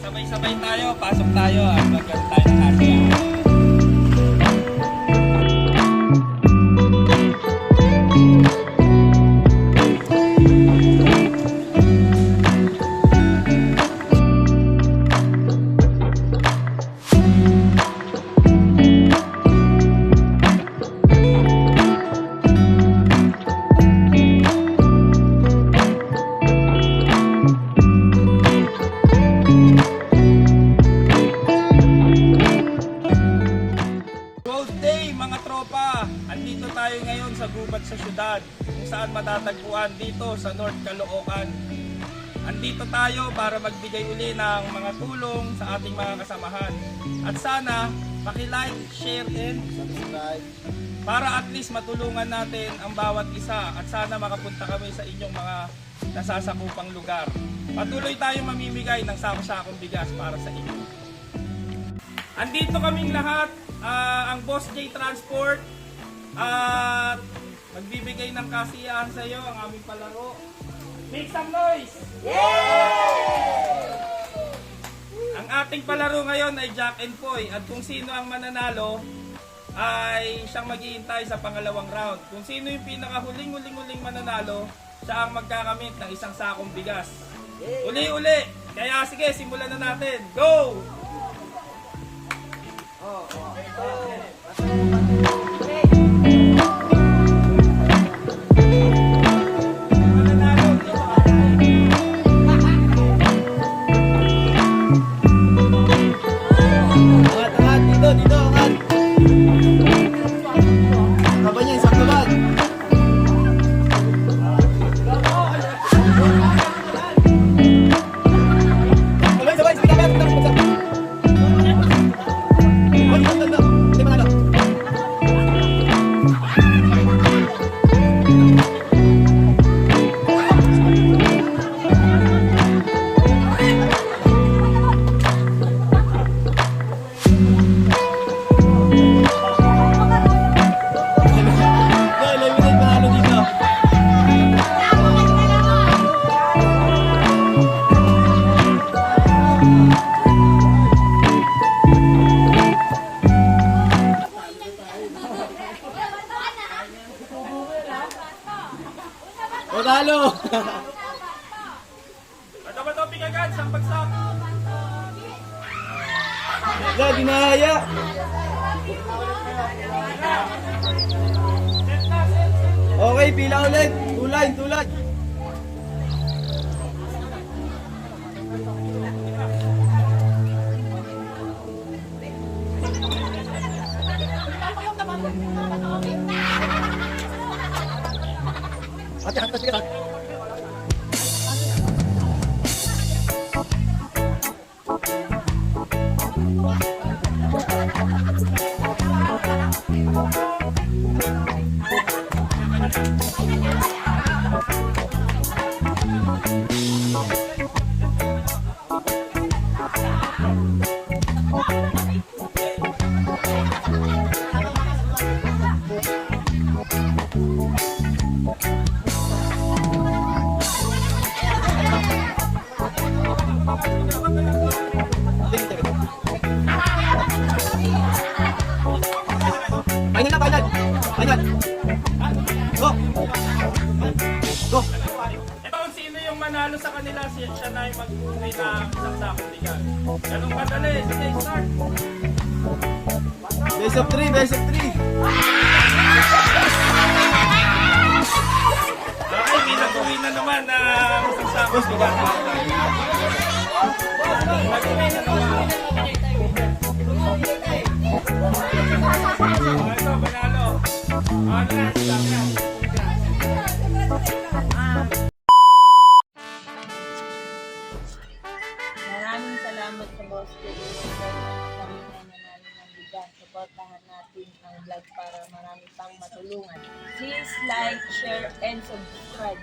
Sabay-sabay tayo, pasok tayo ah. at magkaroon tayo ng happy. Tayo ngayon sa gubat sa syudad kung saan matatagpuan dito sa North Caloocan. Andito tayo para magbigay uli ng mga tulong sa ating mga kasamahan. At sana, paki-like, share, and Subscribe. para at least matulungan natin ang bawat isa at sana makapunta kami sa inyong mga nasasakupang lugar. Patuloy tayong mamimigay ng sako-sakong bigas para sa inyo. Andito kaming lahat, ah, ang Boss J Transport at magbibigay ng kasiyahan sa iyo ang aming palaro. Make some noise! Ang ating palaro ngayon ay Jack and Poy at kung sino ang mananalo ay siyang maghihintay sa pangalawang round. Kung sino yung pinakahuling-huling-huling mananalo, siya ang magkakamit ng isang sakong bigas. Uli-uli! Kaya sige, simulan na natin. Go! Mananalo, angat. Dito, Bato agad, isang bagsak. Ga, dinaya. Okay, pila ulit. Tulay, tulay. Ate, ate, ate, ate. Final na, final. Final. Go. Go. Kung sino yung manalo sa kanila, siya, siya na yung mag-uwi ng isang sakong bigas. Ganun kadali. Sige, start. Best of three, best of three. Okay, may nag-uwi na naman ng isang sakong bigas. Nag-uwi na naman. Maraming salamat sa boss ko. Kami na nanalo ng bigas. Supportahan natin ang vlog para marami matulungan. Please like, share, and subscribe.